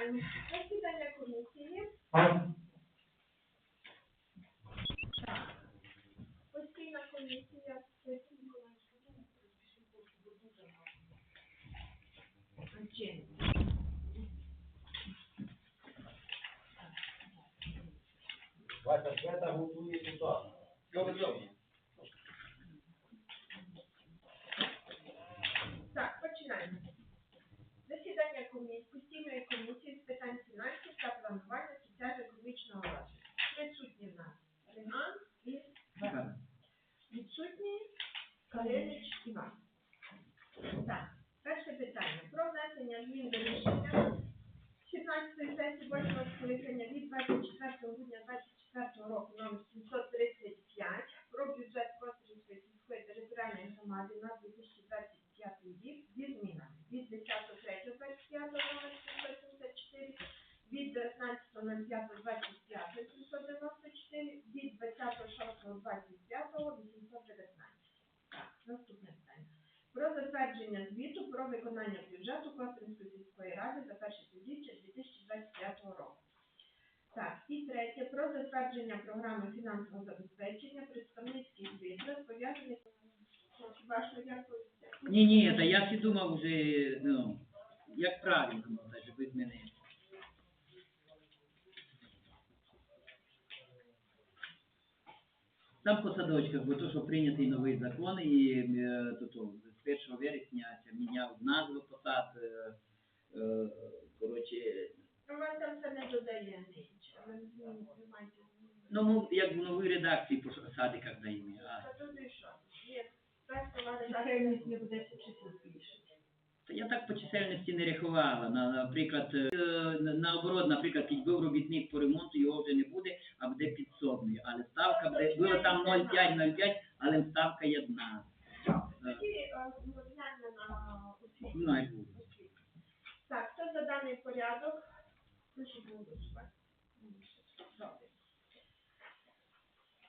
Починаємо. Засідання комісії. Так. Постійна комісія. Чим? Вася, Света готує туди. Так, починаємо. Засідання комісії, постійної комісії з питань фінансів та планування соціально-економічного розвитку. Присутні в нас Реман і відсутні Калинич Іван. Так, перше питання. Про внесення змін до рішення 17 сесії 8 скликання від 24 грудня 24 року номер 735 про бюджет Кострівської сільської територіальної громади на 2025 рік зі змінами від 10.03.25 номер 774 від 19.05.25 794 від 26.25 819. Так, наступне питання. Про затвердження звіту про виконання бюджету Костринської сільської ради за перше півріччя 2025 року. Так, і третє, про затвердження програми фінансового забезпечення представницьких звіт, пов'язаних з вашою дякую. Ні, ні, та я всі думав вже, ну, як правильно, ну, та щоб змінити. Там по садочках, бо то, що прийнятий новий закон, і е, то, то, з 1 вересня міняв назву посад, е, е, коротше, У вас там це не додає нічого, ви маєте. Ну, ми як в новій редакції по садиках даємо, а Та тут і що? Є. Чисельність не буде чисел збільшити. Я так по чисельності не рахувала. Наприклад, е, наоборот, наприклад, був робітник по ремонту, його вже не буде, а буде підсобний. Але ставка буде, було там 0,5-0,5, але ставка є одна. Е. Ну. Так, хто за даний порядок? Прошу голосувати.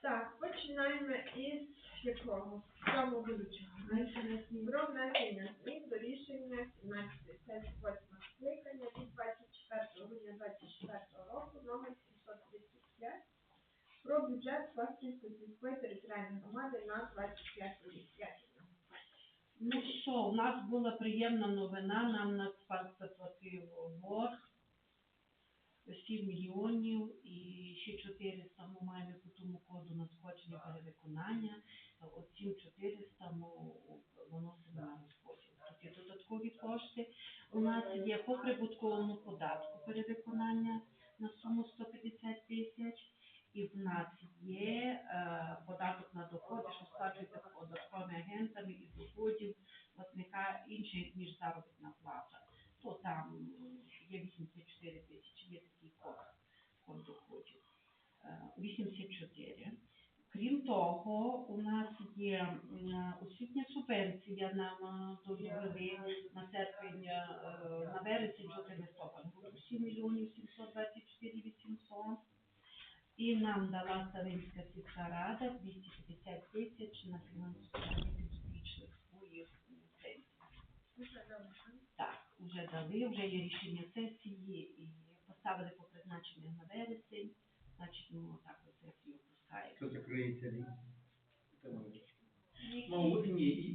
Так, починаємо із якого? Сьомого вилучного. Про внесення змін до рішення 17 сесії 8 скликання від 24 грудня 24 року номер 735 про бюджет Кострівської сільської територіальної громади на 25 рік. Якіна. Ну що, у нас була приємна новина, нам Нацпарк заплатив борг 7 мільйонів і ще 400 ми маємо по тому коду надскочення перевиконання. От 7 400 ми виносимо на розподіл. Тут є додаткові кошти. У нас є по прибутковому податку перевиконання на суму 150 тисяч. І в нас є е, податок на доходи, що сплачується податковими агентами із доходів платника інших, ніж заробітна плата. То там є 84 тисячі, є такий код, доходів. Е, 84. Крім того, у нас є освітня субвенція нам довели на серпень, е, на вересень, жовтень, листопад. Буде 7 мільйонів 724 800. І нам дала Ставинська сільська рада 250 тисяч на фінансування підручних своїх пенсій. Вже дали, вже є рішення сесії і поставили по призначенню на вересень, значить, ну так от сесію пускаємо. Що закриється? Ну, ні,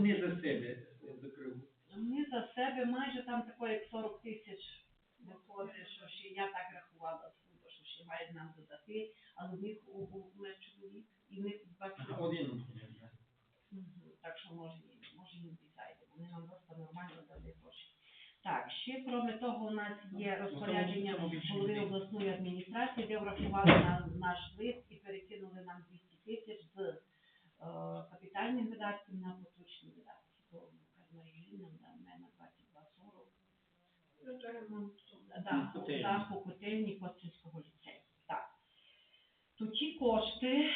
не, за себе закрив. Ми за себе майже там тако як 40 тисяч виходить, що ще я так рахувала, що ще мають нам додати, але в них у у чоловік, і в них 20 Один. Так що може, і- може їм і зайде. Вони нам просто нормально дали гроші. Так, ще крім того, у нас є розпорядження Ну, голови обласної адміністрації, де врахували на наш лист і перекинули нам 200 тисяч з е, капітальних видатків на поточні видатки. То Кармарії нам даме на 2240 Ну, то да, котельні. даху котельні Костринського ліцею. Так. То ті кошти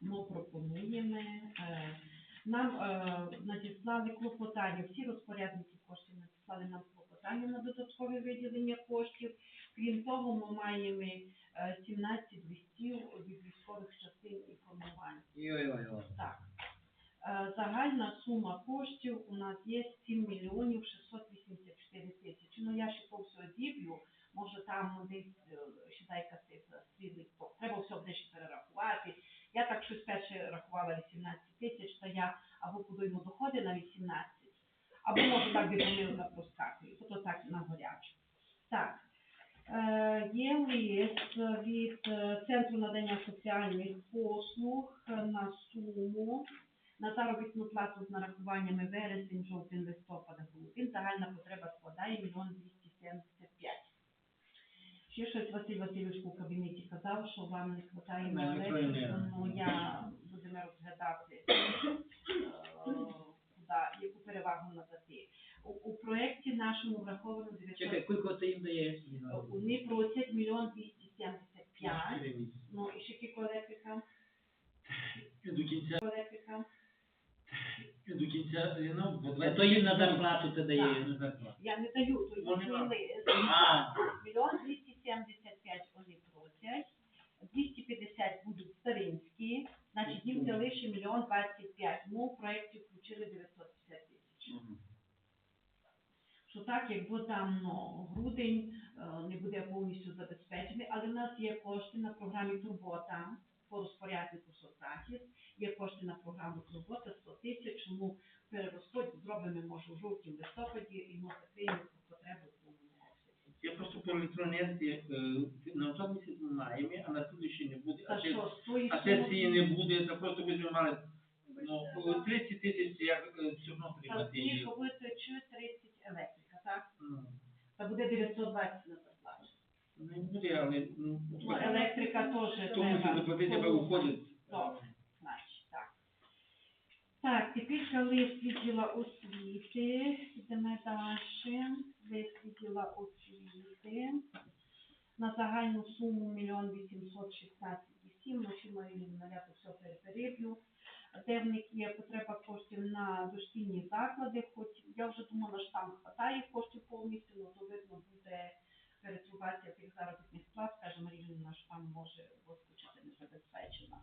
ми пропонуємо. Е, нам е, надіслали клопотання, всі розпорядники коштів надіслали нам клопотання на додаткове виділення коштів. Крім того, ми маємо е, 17 листів від військових частин і формувань. Так. Е, Загальна сума коштів у нас є 7 мільйонів 684 тисячі. Ну я ще то все зіб'ю, може там десь е, ще цифра стрілить, треба все буде ще перерахувати. Я так щось перше рахувала 18 тисяч, то я або подойму доходи на 18, або може так помилка проскакує, то так на горячу. Так, е, є лист від е, Центру надання соціальних послуг на суму на заробітну плату з нарахуваннями вересень, жовтень, листопад, грудень. Загальна потреба складає 1 275. Ще щось Василь Васильович у кабінеті казав, що вам не вистачає електрику, ну я будемо розглядати, е, яку перевагу надати. У, у проєкті нашому враховано 900, Чекай, скільки ти їм даєш? вони просять 1 275, ну і ще кілька електрика, До кінця, до кінця, ну, то їм на зарплату ти зарплату. Я не даю, то. А, Мільйон 275 вони просять, 250 будуть старинські, значить їм це лише мільйон 25. Ми в проєкті включили 950 тисяч. Що так, якби там ну, грудень е, не буде повністю забезпечений, але в нас є кошти на програмі Турбота по розпоряднику соцзахист, є кошти на програму Турбота 100 тисяч, тому перерозподіл зробимо може у жовтні, в листопаді, і ми закриємо потребу. Я просто по електронезі на той місяць ми маємо, а на слідуючий не буде. А, це- що, а сесії не буде, то просто ми мали ну, 30 тисяч, як е, все одно приймати. ті, її. 30 електрика, так? Ну, Та буде 920 на зарплаті. Не буде, але ну, Ну, електрика теж тому що заплатити тебе уходить. Добре, значить, так. Так, тепер лист відділа освіти. Йдемо далі. Відділа освіти. На загальну суму 1 816 7. Ну, ще маю наряду все. Де в них є потреба коштів на дошкільні заклади, хоч я вже думала, що там хватає коштів повністю, але то видно буде перетрубація тих заробітних плат, каже Марія, що там може вискочити незабезпечена.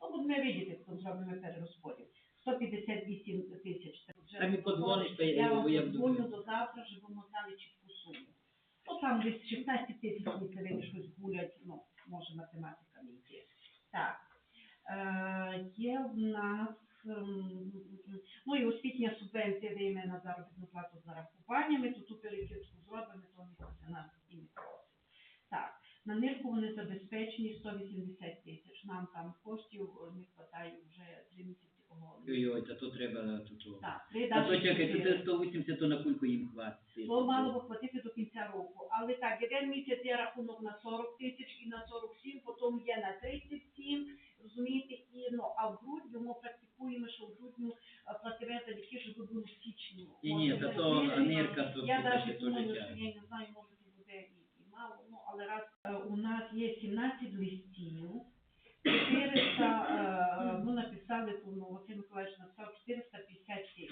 Ну, будемо видіти, коли зробимо перерозподіл. 158 тисяч. Подзвониш, то я вам бо я буду. до завтра, щоб ми знали чітку суму. Ну, там десь 16 тисяч, мені щось гулять, ну, може математика не йде. Так. Е, є в нас, ем, ну і освітня субвенція де вийме на заробітну плату з нарахуваннями, то ту перекидку зробимо, то місяця нас і не просить. Так, на нирку вони забезпечені 180 тисяч, нам там коштів е, не вистачає вже три місяці оголення. Ой-ой, та то треба, то то. Так, три А то чекай, то ти 180, то на кульку їм хватить. То мало б хватити до кінця року. Але так, один місяць є рахунок на 40 тисяч і на 47, потім є на 37, розумієте, і ну, а в грудні ми практикуємо, що в грудню е, плативе за ліки, щоб було в січні. Ні, ні, та то нирка, то Я навіть думаю, що я не знаю, може це буде і, і мало, ну, але раз е, у нас є 17 листів, 400, е, ми написали, то, ну, Василь Миколаївич написав 450 тисяч.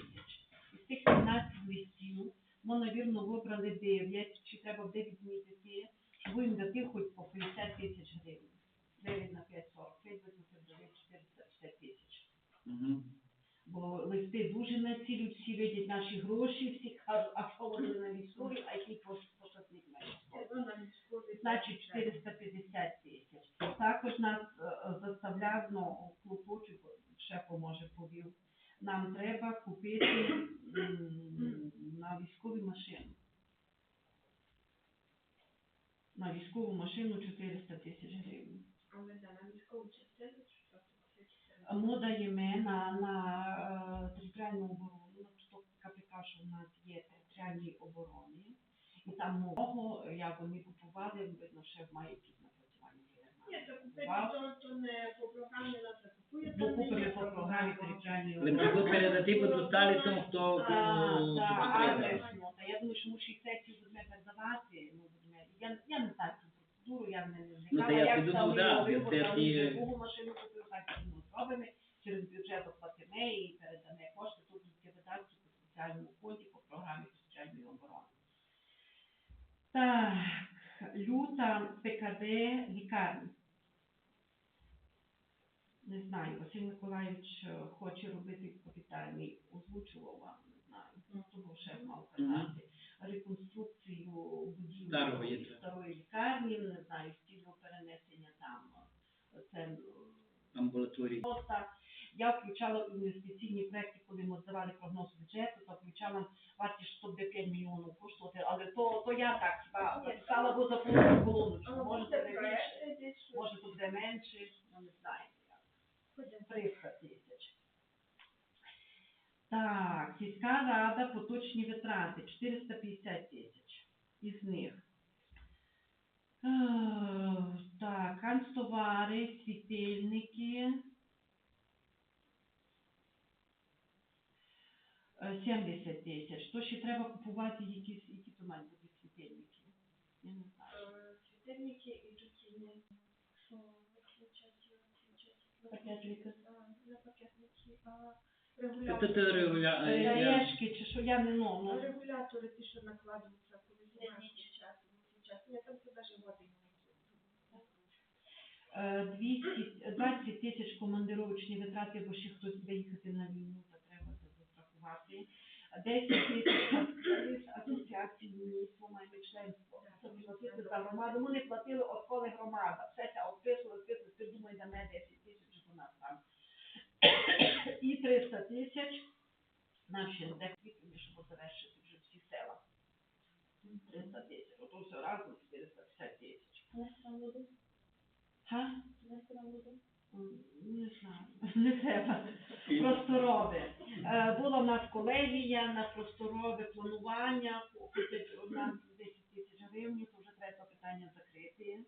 Із цих 17 листів ми, навірно, вибрали 9, чи треба 9 відмітити, щоб їм дати хоч по 50 тисяч гривень. 9 на 5, 45, видно, це 450 тисяч. Бо листи дуже націлюють, всі видять наші гроші, всі кажуть, а що вони на військові, а який пос- показник на військові. Значить 450 тисяч. Також нас е, е, заставляв, ну, клопочу, ще поможе повів. Нам треба купити м, на військові машини. На військову машину 400 тисяч гривень. Але да, на військову частину, чи що це Ми даємо на, на е, територіальну оборону, ну, то КПК, що в нас є територіальні оборони, і там много, як вони купували, видно, ще має якісь напрацювання. Ні, то купити то, то не по програмі нас закупує, Бо купили по програмі територіальної Але оборони. треба передати, бо достали хто Так, кому так, треба. адресно. Та я думаю, що ми ще й сесію будемо передавати. Ну, будемо. Я, я не знаю цю процедуру, я не не Ну, та знала, я як підумав, там в бо там сесії- другу машину зробимо. Через бюджет оплатимо і передане кошти, тут ті видатки по спеціальному фонді, по програмі соціальної оборони. Так, люта ПКД лікарні. Не знаю, Василь Миколаївич е, хоче робити капітальний, озвучував вам, не знаю, того шеф мав казати. Реконструкцію будівлі Старого є. старої лікарні, не знаю, стільного перенесення там. е, Це е, Амбулаторії. Просто я включала інвестиційні проекти, коли ми здавали прогноз бюджету, то включала вартість, що буде 5 мільйонів коштувати, але то, то я так хіба Ні, написала, бо заповнила колоночку, може буде більше, може буде менше, ну не знаю. 300 тисяч. Так, сільська рада, поточні витрати, 450 тисяч. Із них. Е, Так, канцтовари, світильники. Е, 70 тисяч. То ще треба купувати якісь, які то мають бути світильники. Я не знаю. Е, Світильники не що включать, включать. Пакетники. А, Не пакетники, а регулятори. це регуля... Е, е, чи що я не ну, ну. Регулятори, ті, що накладуються, коли знімаєш час, час. Ні, там це навіть води Е, 200, 20 тисяч командировочні витрати, бо ще хтось буде їхати на війну, застрахувати. 10 тисяч асоціації міністрів маємо членство. Це платити за громаду. Ми не платили, от коли громада. Все це відписували, відписували, ти думай, даме 10 тисяч, у нас там. І 300 тисяч нам ще де квітні, щоб завершити вже всі села. 300 тисяч. Ото все разом 450 тисяч. Не знаю, не треба. Просторове. Е, Була в нас колегія на просторове планування, у 10 тисяч гривень, то вже треба питання закрити.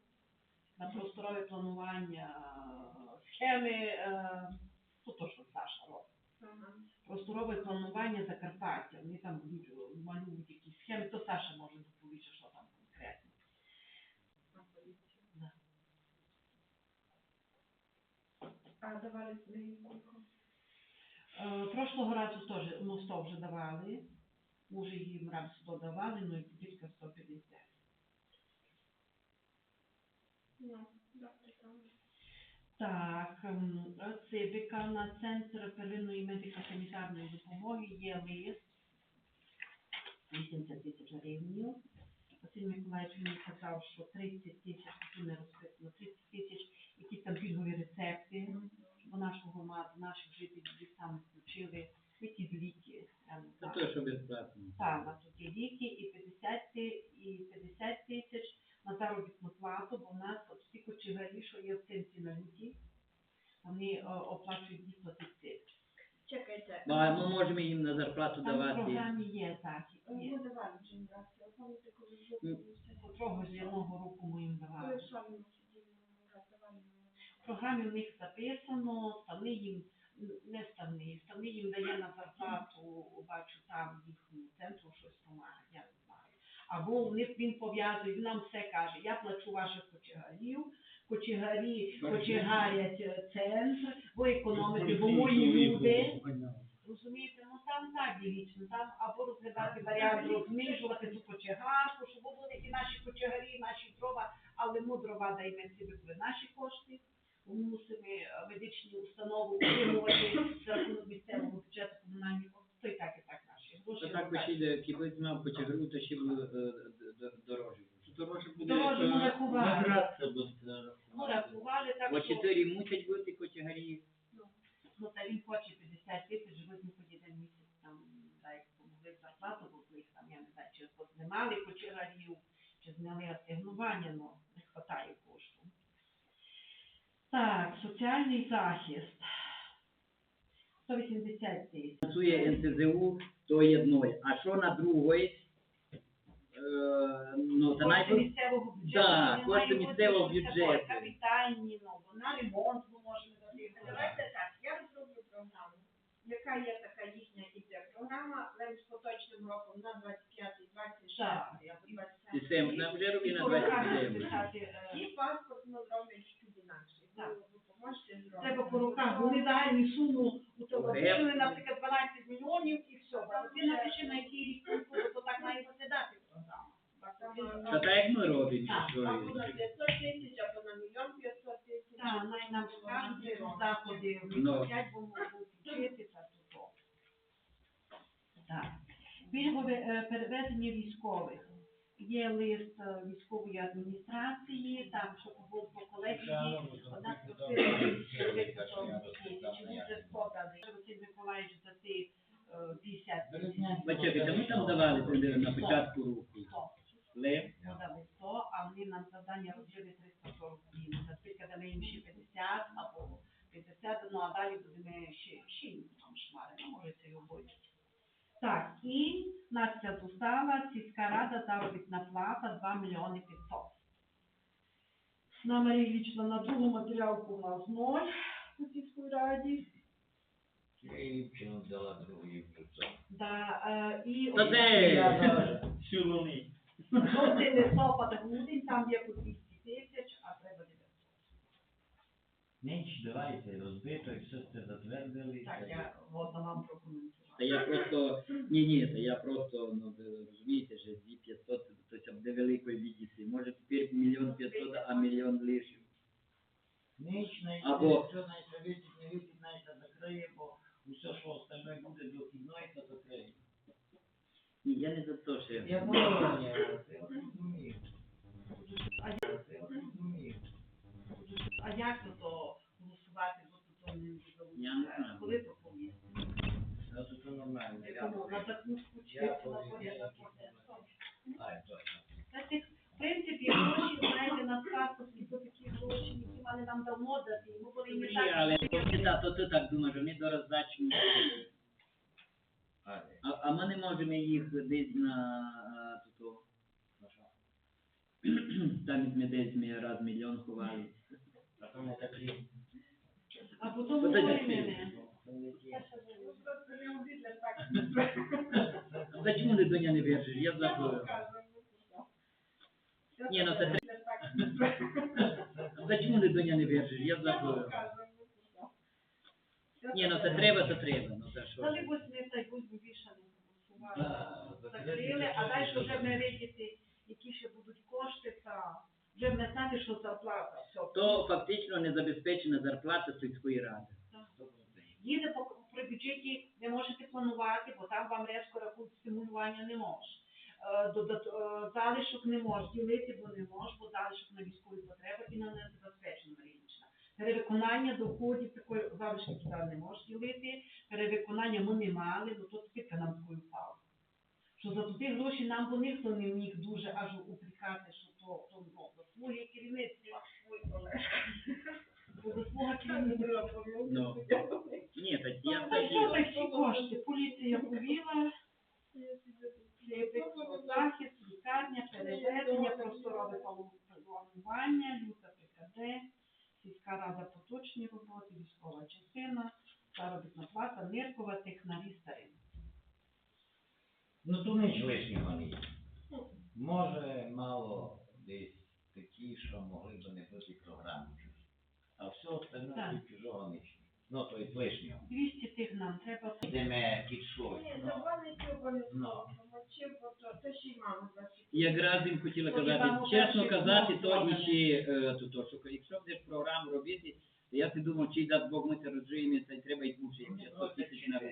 На просторове планування е, схеми, е, ну то, що Саша робить. Просторове планування Закарпаття. Вони там е, малюють якісь схеми, то Саша може доповісти, що там конкретно. Да. А давали скільки? Е, Прошлого разу теж ну, 100 вже давали. Може їм раз 100 давали, ну і тільки 150. Ну, добре, там. Так, ем, на центр первинної медико-санітарної допомоги є лист 80 тисяч гривень. Василь Миколаївич мені казав, що 30 тисяч, тут не розписано, 30 тисяч, якісь там пільгові рецепти, бо нашу громаду, наших жителів там включили, якісь ліки, Це те, що безплатно. Так, на такі ліки і 50, ти- і 50 тисяч на заробітну плату, бо в нас от всі кочегарі, що є в центрі на люті, вони о, оплачують 200 тисяч. Чекайте. А ми можемо їм на зарплату Там в давати. програмі є так, Ми є. давали вже раз. Я пам'ятаю, коли Ну. Котрого з одного року ми їм давали. В давали. Програмі в них записано, ставни їм, не ставни, ставни їм дає на зарплату, бачу там їхньому центру щось помагає, я не знаю. Або в них він пов'язує, він нам все каже, я плачу ваших кочегарів, кочегарі кочегарять е, центр, ви економите, бо мої люди, розумієте, ну там так дивіться, там або розглядати варіант розміжувати цю кочегарку, щоб були і наші кочегарі, і наші дрова, але ми дрова даємо ці наші кошти. Ми мусимо е, медичні установи утримувати за рахунок місцевого бюджету комунальних то і так, і так наші. Це так вийде, кіпець мав по чагару, то ще було е, дорожче. Дорожче буде. Дорожче е, ми рахували. набиратися буде. Ми рахували так, Бо що чотири мусять бути кочегарі. ну, та він хоче 50 тисяч, ви не хоч один місяць там, дай помогли зарплату, бо в них там, я не знаю, чи знімали кочегарів, чи зняли асигнування, ну, не вистачає кошту. Так, соціальний захист. 180 тисяч. Працює НСЗУ, то є. А що на другої? Е, ну, та Кошти найбільше місцевого бюджету. Да, вони кошти мають бути місцевого таке, бюджету. Капітальні, ну, на ремонт ми можемо дати. Давайте так, я розроблю програму, яка є така їхня іде програма, але з поточним роком на 25, 26 Так. або 27. системна вже робить на 27. написати, е, І паспорт ми зробимо чуть інакше. Так. Ви допоможете зробити. Треба по руках, вони загальні суму утилизували, наприклад, 12 мільйонів і все. Бо Ти напиши на який рік то так має виглядати Там, так як ми робимо. Так, що або на 500 тисяч, або на мільйон 500 тисяч. Так, най нам скажуть, що заходи Ну. вчать, бо можуть вчитися тут. Так. Пільгове е, перевезення військових. Є лист е, військової адміністрації, там, щоб було по колегії, одна просила зробити чому вже подали. Василь Миколаївич за е, 50 тисяч. Бачите, ми там давали на початку року. Сто. Лев, 100, а вони нам завдання розбили 340 днів. Наскільки дали їм ще 50 або 50, ну а далі будемо ще, ще їм там шмари, ну може це й обоє. Так, і Настя Зустала, сільська рада, заробітна плата 2 мільйони 500. На Марії Вічна на другу матеріалку у нас ноль у сільській раді. Я Івчину взяла другий включав. Да, е, і Та де? Силони. Жовтий листопад, грудень, там є по 200 тисяч, а треба 900. Менш давайте розбито і все це затвердили. Так, я можна вам прокоментувати. Та я просто, ні, ні, та я просто, ну, ви розумієте, що 2500, то це буде великої бідіси. Може тепер мільйон 500, а мільйон лишив. Найти, Або- все найти висить, не висить, найти закриє, бо усе, що остальне буде до хідної, то закриє. Ні, я не за те, що Я я це. А Я це. А як то то голосувати, бо тут то не Я не знаю. Коли то повісти? Ну, то це нормально. Я на закуску чи Я на порядок? В принципі, гроші, знаєте, на старості, то такі гроші, які мали нам давно дати, і ми повинні Ні, так. але то ти, та- то ти так думаєш, вони до роздачі не А, а ми не можемо їх десь на а, тут, ну що? там ми десь ми раз мільйон ховали. А то не такі. А потім Та говори ні. мене. то не ті. Ну, просто не обидно так. А за чому ти Доня не віриш? Я Я забув. вам кажу, ну, що. Ні, ну це Не так. А за чому ти Доня не віриш? Я Я забув. вам кажу, ну, що. Ні, ну це треба, то треба. Ну за що? Дали ось ми та й будь вішані. Да, Закрили, а далі вже ми видіти, які ще будуть кошти, та вже ми знати, що зарплата. Все. То фактично незабезпечена зарплата сільської ради. Їде по при бюджеті не можете планувати, бо там вам резко рахують стимулювання не може. Е, е, Залишок не може ділити, бо не може, бо залишок на військові потреби і на незабезпечену річна. Перевиконання доходів такої залишки туди не може ділити. Перевиконання ми не мали, ну то скільки нам такої впало. Що за ті гроші нам бо ніхто не міг дуже аж упрекати, що то, то ну, заслуги керівництва. Бо заслуга керівництва. Ну. Ні, так я так всі кошти? Поліція повіла, захист, лікарня, переведення, просторове планування, люта ПКД, сільська рада поточні роботи, військова частина, заробітна плата, ниркова, технарі, старин. Ну то ніч лишнього не є. Може, мало десь такі, що могли б не бути програми. А все остальне Так. від чужого ніч. Ну, то є лишнього. 200 тих нам треба. Йдемо під щось. Ні, Ну, забавити Ну. обов'язково. Чим, то, то ще й мама значить. Якраз їм хотіла казати, чесно казати, то ще то, то, що якщо будеш програму робити, то я си думав, чи дасть Бог ми це розжиємо, це треба й більше, ну, 100 тисяч на. Ні,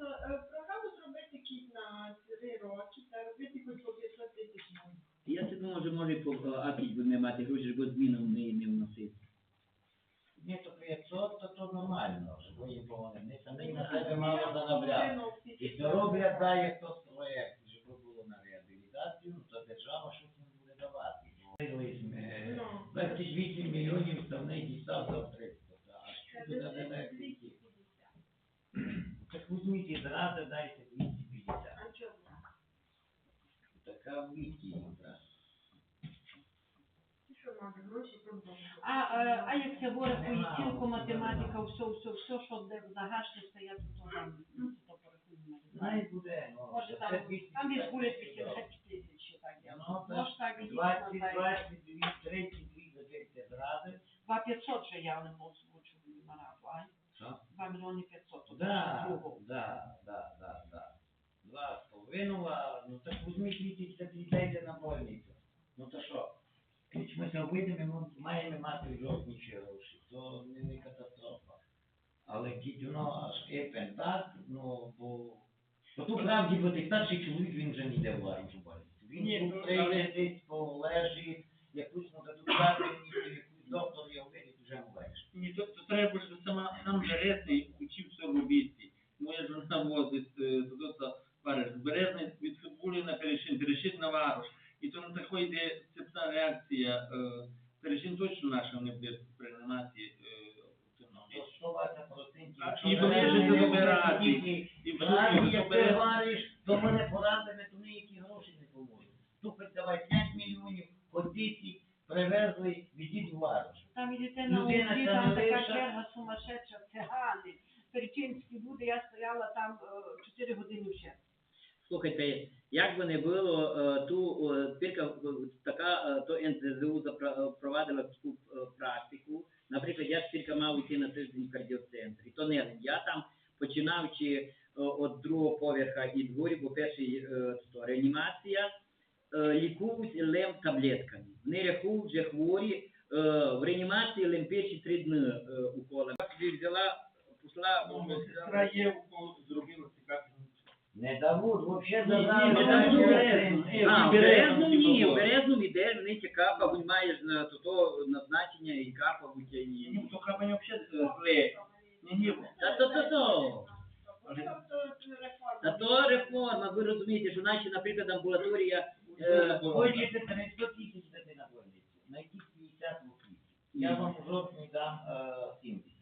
ну, е, програму зробити кіт на три роки та робити хоч по 500 тисяч на рік. Я си думав, що може по акісь будемо мати гроші, бо зміну не, не вносити. Ні, то 500, то то нормально, що ви повинні. Не самі на себе мало занабрати. І то роблять, дає хтось проєкт, щоб було на реабілітацію, то держава щось їм буде давати. Бо ми Ну. 28 мільйонів ставний дістав за 300, а що туди не? Так візьміть і зразу дайте 250. А чому? Така відтінка. Ти що, мати гроші, то буде. А, е, а як це говорить, поїзділку, математика, все, все, все, що де загашниця, я тут то вам ну, то порахую. Знай буде, ну, Може це там, 250 там десь буде мільйонів. 50 тисяч, так я. Ну, так, Може так і 20, дійсно, 22, 32 дадете зразу. 2 500 же я не озвучу на раду, а? Що? 2 мільйони 500, то Да, другого. да, да, да, да. Два з половиною, а, ну так візьміть 30 дайте на больницю. Ну то що? Ми вийдемо, ми маємо мати в гроші, то не, катастрофа. Але кітюно аж епен так, ну, бо... Бо тут правді, бо той старший чоловік, він вже не йде в армію. Він тут ну, прийде десь полежить, якусь му дадуть капельницю, якусь доктор його видить, вже легше. Ні, то, то треба, щоб сама сам Березний учився робити. Моя жона возить е, то. Березний від футболу на перешин, перешин на варош. І то на такої йде цепна реакція. Е, перешин точно наша не буде приймати е, в цьому То місці. 120%. А, Якщо і ж не вибирають. І в Раді, жовтні, як то ти Березний. то мене порадили, то ніякі гроші не поможуть. Хоч давай 5 мільйонів, 10 привезли, відіть в варош. Там ідете на Людина там така черга сумасшедша, цигани, перечинські люди, я стояла там 4 години в черзі. Слухайте, як би не було, е, ту тільки е, така, е, то НЗЗУ е, таку практику. Наприклад, я тільки мав йти на тиждень в кардіоцентр. І то не. Я там починаючи від другого поверха і дворі, бо перший то реанімація, лікують лем таблетками. Вони рахують вже хворі, в реанімації лем перші три дні уколи. Взяла, пішла, Ну, Сестра є, зробила цікаву. Не дадуть, взагалі не дадуть. Ні, А, в Березному Березну ні, в Березну йде, вони ті капають, маєш на то, то назначення і капають, і... Ні, то капання взагалі зле. Ні, ні, Та то, то, то. Та то реформа, ви розумієте, що наші, наприклад, амбулаторія, е, Хочете 300 тисяч дати на больницю, на якісь 50 луків. Я вам в жовтні дам е, 70.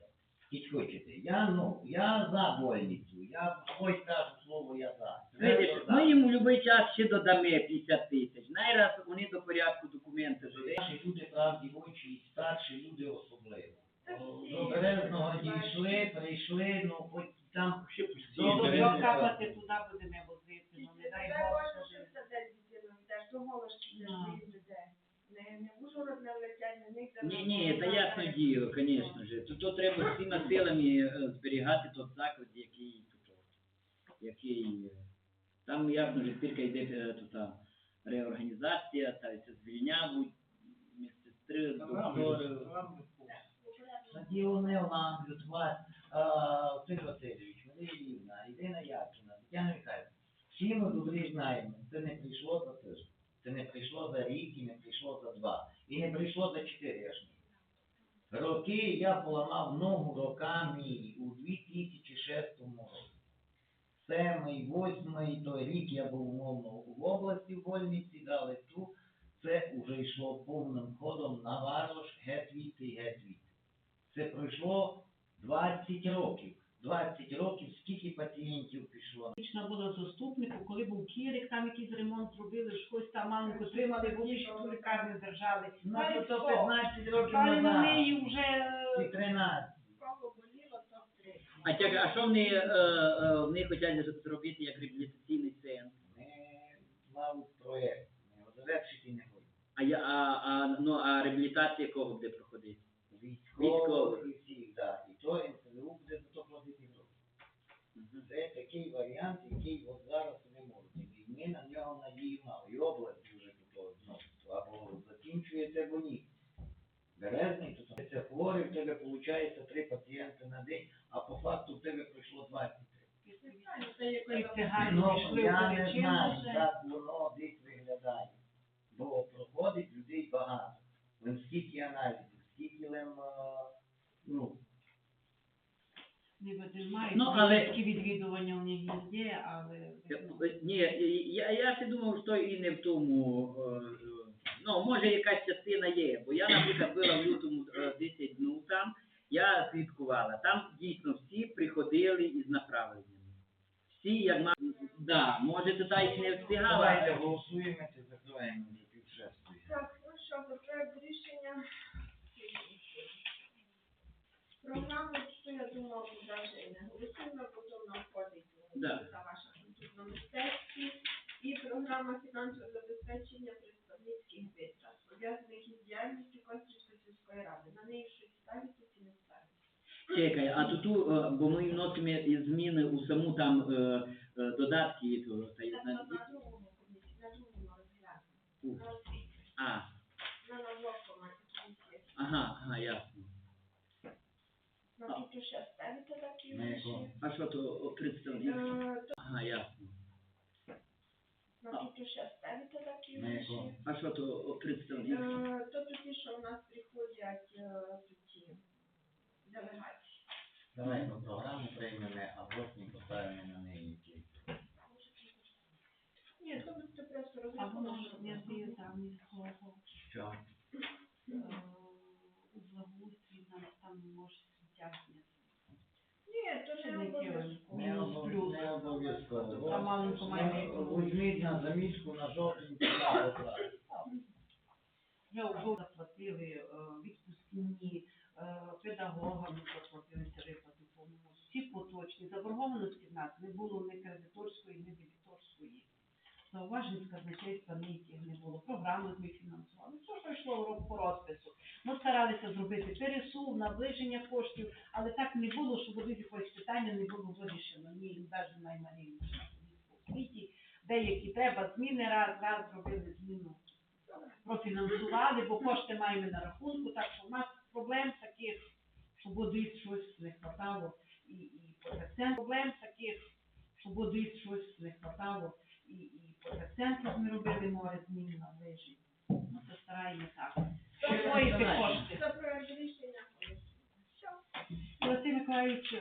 І хочете. Я, ну, я за больницю. Я ось кажу слово, я за. Видиш, Твердо за. ми їм у будь-який час ще додамо 50 тисяч. Найраз вони до порядку документи живуть. Наші люди правді очі, і старші люди особливо. О, До Березного дійшли, прийшли, ну хоч там ще. Що Березний. капати туди будемо возити, ну не дай Бог. щоб- Ні, ні, це ясно діло, звісно ж. То, то треба всіма силами е, зберігати той заклад, який який, е, там ясно ж тільки йде е, тут а, реорганізація, ставиться звільнявуть, медсестри, доктори. Не Оландру, вас, Васильович, Марія Рівна, Ірина Ярчина, Тетяна Михайлівна. Всі ми добрі знаємо, це не прийшло за тиждень, це не прийшло за рік і не прийшло за два, і не прийшло за чотири аж ні. Роки я поламав ногу роками у 2006 році. Семий, восьмий, той рік я був умовно в області в больниці, дали ту, це вже йшло повним ходом на варош, геть звідти, геть звідти. Це пройшло 20 років. 20 років, скільки пацієнтів пішло. Фактично було заступнику, коли був Кірик, там якийсь ремонт зробили, щось там маленько тримали, були ще ту лікарню держали. Ну, то, то 15 років Але вони назад. вже І 13. А, тяг- а що вони, е, е, вони хочуть зробити як реабілітаційний центр? Ми мав проєкт. Його завершити не хочемо. А, я, а, а, ну, а реабілітація кого буде проходити? Військових і всіх, так. І то НСЗУ буде за то платити гроші. Мгм. Це такий варіант, який от зараз не можуть. І ми на нього надію мали. І область тут ну, або закінчується, або ні. Березний, то це хворий, в тебе виходить три пацієнти на день, а по факту в тебе пройшло 23. Ну, я не знаю, як воно десь виглядає. Бо проходить людей багато. Лем скільки аналізів, скільки лем, е, ну, видимають, Ну, але- такі відвідування у них є, але... ну, Я- Ні, я, я ще думав, що і не в тому. е, Ну, може якась частина є, бо я, наприклад, була в лютому е, 10 днів там, я слідкувала. Там дійсно всі приходили із направленнями. Всі, як ма... Да, може, та й не встигала. давайте голосуємо, це закриваємо вже пів шестої. Так, ну що, за проект рішення. Програму, що я думала, навіть не голосуємо, бо то вона входить Да. за ваше культурне. І програма фінансового забезпечення представницьких витрат, пов'язаних із діяльністю Кострівської сільської ради. На неї щось ставиться чи не ставиться? Чекай, а то тут, е, бо ми вносимо і зміни у саму там е, е, додатки, то, та, я Це знаю, на другому комісії, на другому розгляді. Ух. На освіті. а, На новому Ага, ага, ясно. Ну, тут ще ставите такі На віші. якому? А що то о, представник? Е, то- Ага, ясно. Ну, тут ще На. А що то о, представник? Е, То такі, що у нас приходять е, ті делегації. Давай по програму приймемо, а потім поставимо на неї якісь. Ні, то ви це просто А воно ж розрахунок. не здає там із того. Що? е, У благоустрій там може сміття. Ні, то не не обов'язково. Не Мінус плюс. не обов'язково. Там маленько має бути. Візьміть на жовтень, так, Вже заплатили е, відпускні, е, педагогам виплати допомоги. Всі поточні. Заборгованості в нас не було ні кредиторської, ні дебіторської. Зауважень з казначейства ніяких не було. Програми ми фінансували. Все, що йшло рок по розпису. Ми старалися зробити пересув, наближення коштів, але так не було, щоб один якогось питання не було вирішено. Ні, навіть наймаліше. У світі деякі треба зміни раз, раз зробили зміну профінансували, бо кошти маємо на рахунку, так що в нас проблем таких, що води щось не хватало, і, і по проблем таких, що води щось не хватало, і, і по ми робили море змін на вежі. Ну, це стараємо так. Освоїти кошти. Все. Миколаївич,